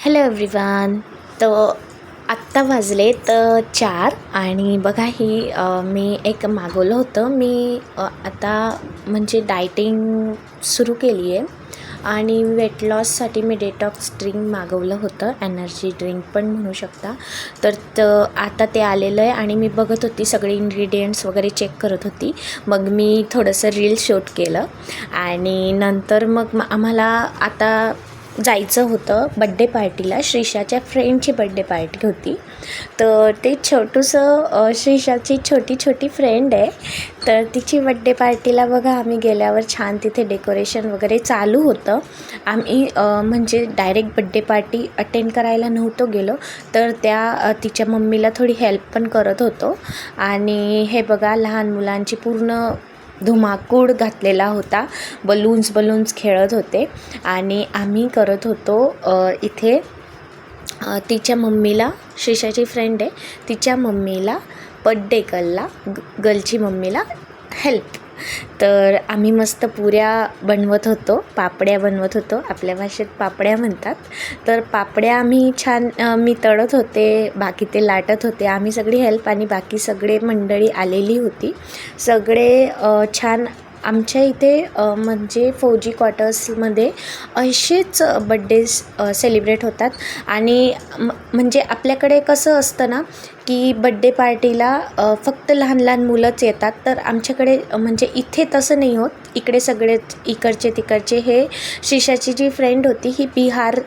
Hello everyone तर आत्ता वाजले तर चार आणि बघा ही मी एक मागवलं होतं. मी आता म्हणजे डायटिंग सुरू केली आहे. आणि वेट लॉससाठी मी डेटॉक्स ड्रिंक मागवलं होतं. एनर्जी ड्रिंक पण म्हणू शकता. तर त आता ते आलेलं आहे आणि मी बघत होती सगळे इन्ग्रेडियंट्स वगैरे चेक करत होती. मग मी थोडंसं रील शूट केलं. आणि नंतर मग आम्हाला आता जायचं होतं बड्डे पार्टीला श्रीषाच्या फ्रेंडची बड्डे पार्टी होती. तर ते छोटूसं श्रीशाची श्रीषाची छोटी छोटी फ्रेंड आहे. तर तिची बड्डे पार्टीला बघा आम्ही गेल्यावर छान तिथे डेकोरेशन वगैरे चालू होतं. आम्ही म्हणजे डायरेक्ट बड्डे पार्टी अटेंड करायला नव्हतो गेलो. तर त्या तिच्या मम्मीला थोडी हेल्प पण करत होतो. आणि हे बघा लहान मुलांची पूर्ण धुमाकूळ घातलेला होता. बलून्स बलून्स खेळत होते. आणि आम्ही करत होतो इथे तिच्या मम्मीला श्रीषाची फ्रेंड आहे तिच्या मम्मीला बड्डे गर्लला ग गर्लची मम्मीला हेल्प तर आम्ही मस्त पुऱ्या बनवत होतो पापड्या बनवत होतो. आपल्या भाषेत पापड्या म्हणतात. तर पापड्या आम्ही छान मी तळत होते बाकी ते लाटत होते. आम्ही सगळी हेल्प आणि बाकी सगळे मंडळी आलेली होती. सगळे छान आमच्या इथे म्हणजे फौजी क्वार्टर्समध्ये असेच बड्डे सेलिब्रेट होतात. आणि म- म्हणजे आपल्याकडे कसं असतं ना की बड्डे पार्टीला फक्त लहान लहान मुलंच येतात. तर आमच्याकडे म्हणजे इथे तसं नाही होत. इकडे सगळेच इकडचे तिकडचे हे शिशाची जी फ्रेंड होती ही बिहार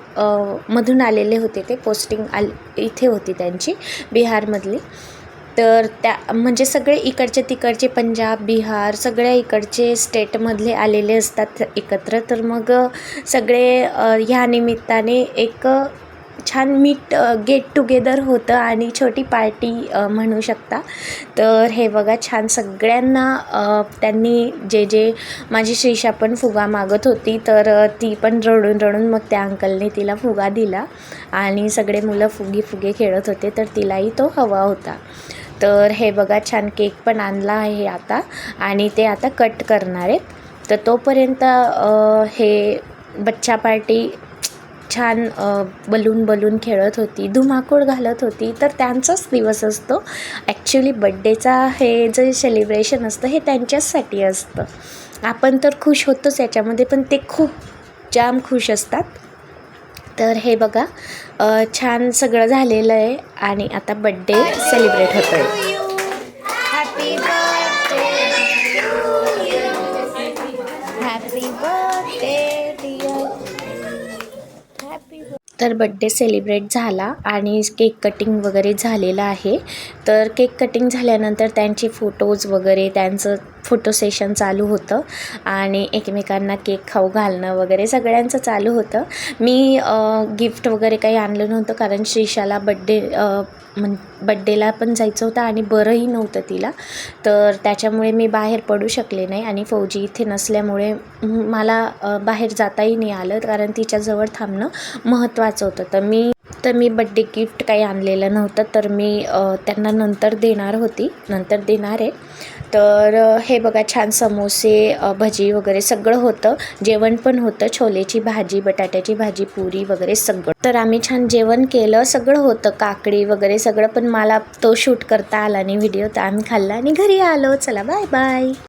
मधून आलेले होते ते. पोस्टिंग आल इथे होती त्यांची बिहारमधली. तर त्या म्हणजे सगळे इकडचे तिकडचे पंजाब बिहार सगळ्या इकडचे स्टेटमधले आलेले असतात एकत्र. तर मग सगळे ह्या निमित्ताने एक छान मीट गेट टुगेदर होतं आणि छोटी पार्टी म्हणू शकता. तर हे बघा छान सगळ्यांना त्यांनी जे जे माझी श्रीषा पण फुगा मागत होती तर ती पण रडून रडून मग त्या अंकलने तिला फुगा दिला आणि सगळे मुलं फुगी फुगे खेळत होते तर तिलाही तो हवा होता. तर हे बघा छान केक पण आणला आहे आता आणि ते आता कट करणार आहेत. तर तोपर्यंत हे बच्चा पार्टी छान बलून बलून खेळत होती धुमाकूळ घालत होती. तर त्यांचाच दिवस असतो. ॲक्च्युली बड्डेचा हे जे सेलिब्रेशन असतं हे त्यांच्याचसाठी असतं. आपण तर खुश होतोच याच्यामध्ये पण ते खूप जाम खुश असतात. तर हे बघा छान सगळं झालेलं आहे आणि आता बड्डे सेलिब्रेट होतो आहे तर बड्डे सेलिब्रेट झाला आणि केक कटिंग वगैरे झालेलं आहे. तर केक कटिंग झाल्यानंतर त्यांचे फोटोज वगैरे त्यांचं फोटो सेशन चालू होतं. आणि एकमेकांना केक खाऊ घालणं वगैरे सगळ्यांचं चालू होतं. मी गिफ्ट वगैरे काही आणलं नव्हतं कारण श्रीशाला बड्डे म्हण बड्डेला पण जायचं होतं आणि बरंही नव्हतं तिला. तर त्याच्यामुळे मी बाहेर पडू शकले नाही आणि फौजी इथे नसल्यामुळे मला बाहेर जाताही नाही आलं कारण तिच्याजवळ थांबणं महत्त्वाचं होतं. तर मी तर मी बड्डे गिफ्ट काही आणलेलं नव्हतं तर मी त्यांना नंतर देणार होती नंतर देणार आहे. तर हे बघा छान समोसे भजी वगैरे सगळं होतं. जेवण पण होतं छोलेची भाजी बटाट्याची भाजी पुरी वगैरे सगळं. तर आम्ही छान जेवण केलं सगळं होतं काकडी वगैरे सगळं पण मला तो शूट करता आला नाही व्हिडिओ तर आम्ही खाल्ला आणि घरी आलो. चला बाय बाय